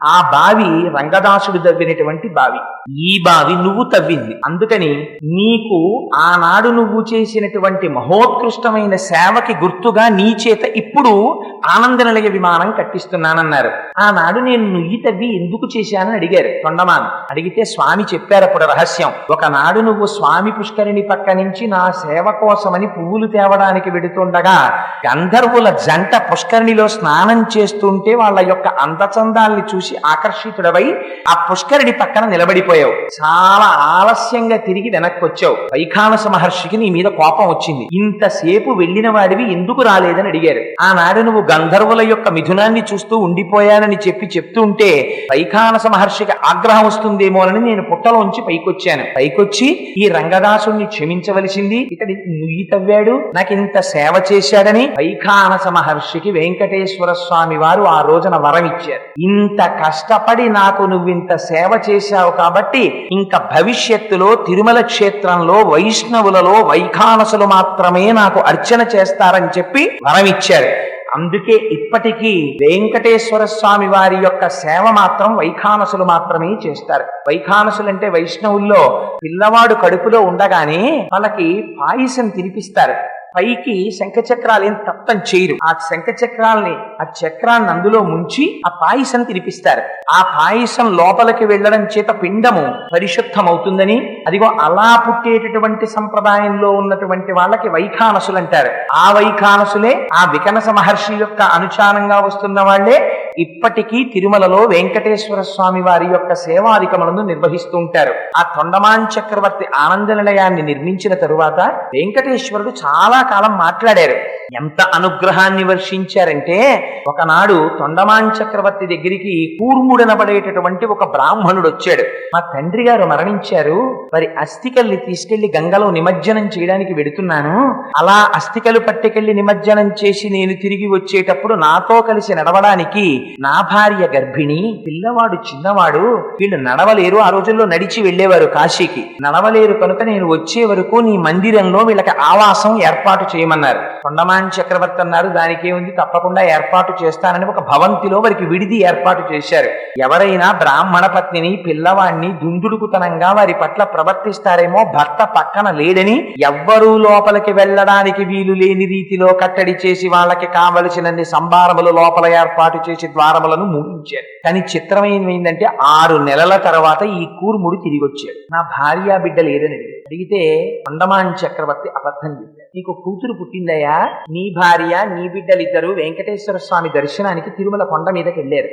ఆ బావి రంగదాసుడు తవ్వినటువంటి బావి. ఈ బావి నువ్వు తవ్వింది. అందుకని నీకు ఆనాడు నువ్వు చేసినటువంటి మహోత్కృష్టమైన సేవకి గుర్తుగా నీ చేత ఇప్పుడు ఆనంద నిలయ విమానం కట్టిస్తున్నానన్నారు. ఆనాడు నేను నుయ్యి తవ్వి ఎందుకు చేశానని అడిగారు తొండమాన్ అడిగితే స్వామి చెప్పారు అప్పుడు రహస్యం. ఒకనాడు నువ్వు స్వామి పుష్కరిణి పక్క నుంచి నా సేవ కోసమని పువ్వులు తేవడానికి వెడుతుండగా గంధర్వుల జంట పుష్కరిణిలో స్నానం చేస్తుంటే వాళ్ళ యొక్క అందచందాల్ని చూసి ఆకర్షితుడవై ఆ పుష్కరిణి పక్కన నిలబడిపోయావు. చాలా ఆలస్యంగా తిరిగి వెనక్కి వచ్చావు వైఖానస మహర్షికి నీ మీద కోపం వచ్చింది. ఇంతసేపు వెళ్ళిన వాడివి ఎందుకు రాలేదని అడిగారు. ఆనాడు నువ్వు గంధర్వుల యొక్క మిథునాన్ని చూస్తూ ఉండిపోయానని చెప్పి చెప్తుంటే పైఖానస మహర్షికి ఆగ్రహం వస్తుందేమోనని నేను పుట్టలోంచి పైకొచ్చాను. పైకొచ్చి ఈ రంగదాసుని క్షమించవలసింది. ఇతడి నుయ్యి తవ్వాడు నాకు ఇంత సేవ చేశాడని పైఖానస మహర్షికి వెంకటేశ్వర స్వామి వారు ఆ రోజున వరం ఇచ్చారు ఇంత కష్టపడి నాకు నువ్వింత సేవ చేశావు కాబట్టి ఇంకా భవిష్యత్తులో తిరుమల క్షేత్రంలో వైష్ణవులలో వైఖానసులు మాత్రమే నాకు అర్చన చేస్తారని చెప్పి వరం ఇచ్చారు అందుకే ఇప్పటికీ వెంకటేశ్వర స్వామి వారి యొక్క సేవ మాత్రం వైఖానసులు మాత్రమే చేస్తారు. వైఖానసులు అంటే వైష్ణవుల్లో పిల్లవాడు కడుపులో ఉండగానే వాళ్ళకి పాయసం తినిపిస్తారు. పైకి శంఖచక్రాలు ఏం తప్పని చేయరు. ఆ శంఖచక్రాల్ని ఆ చక్రాన్ని అందులో ముంచి ఆ పాయసం తినిపిస్తారు. ఆ పాయసం లోపలికి వెళ్ళడం చేత పిండము పరిశుద్ధమవుతుందని అదిగో అలా పుట్టేటటువంటి సంప్రదాయంలో ఉన్నటువంటి వాళ్ళకి వైఖానసులు అంటారు. ఆ వైఖానసులే ఆ వికనస మహర్షి యొక్క అనుచారంగా వస్తున్న వాళ్ళే ఇప్పటికీ తిరుమలలో వెంకటేశ్వర స్వామి వారి యొక్క సేవాధికములను నిర్వహిస్తూ ఉంటారు. ఆ తొండమాన్ చక్రవర్తి ఆనంద నిలయాన్ని నిర్మించిన తరువాత వెంకటేశ్వరుడు చాలా కాలం మాట్లాడారు. ఎంత అనుగ్రహాన్ని వర్షించారంటే ఒకనాడు తొండమాన్ చక్రవర్తి దగ్గరికి కూర్ముడనబడేటటువంటి ఒక బ్రాహ్మణుడు వచ్చాడు. మా తండ్రి గారు మరణించారు. మరి అస్థికల్ని తీసుకెళ్ళి గంగలో నిమజ్జనం చేయడానికి వెడుతున్నాను. అలా అస్థికలు పట్టుకెళ్ళి నిమజ్జనం చేసి నేను తిరిగి వచ్చేటప్పుడు నాతో కలిసి నడవడానికి నా భార్య గర్భిణి పిల్లవాడు చిన్నవాడు వీళ్ళు నడవలేరు ఆ రోజుల్లో నడిచి వెళ్ళేవారు కాశీకి. నడవలేరు కనుక నేను వచ్చే వరకు నీ మందిరంలో వీళ్ళకి ఆవాసం ఏర్పాటు చేయమన్నారు. కొండమాన్ చక్రవర్తి అన్నారు దానికే ఉంది తప్పకుండా ఏర్పాటు చేస్తానని ఒక భవంతిలో వారికి విడిది ఏర్పాటు చేశారు. ఎవరైనా బ్రాహ్మణ పత్నిని పిల్లవాడిని దుందుడుకుతనంగా వారి పట్ల ప్రవర్తిస్తారేమో భర్త పక్కన లేడని ఎవ్వరూ లోపలికి వెళ్ళడానికి వీలు లేని రీతిలో కట్టడి చేసి వాళ్ళకి కావలసినన్ని సంభారములు లోపల ఏర్పాటు చేసి ద్వారములను ముగించారు కానీ చిత్రం ఏమైందంటే ఆరు నెలల తర్వాత ఈ కూర్ముడు తిరిగి వచ్చాడు నా భార్య బిడ్డ లేదని అడిగాడు. అడిగితే అండమాన్ చక్రవర్తి అబద్ధం చెప్పాడు. నీకు కూతురు పుట్టిందయ్యా? నీ భార్య నీ బిడ్డలిద్దరూ వెంకటేశ్వర స్వామి దర్శనానికి తిరుమల కొండ మీదకి వెళ్ళారు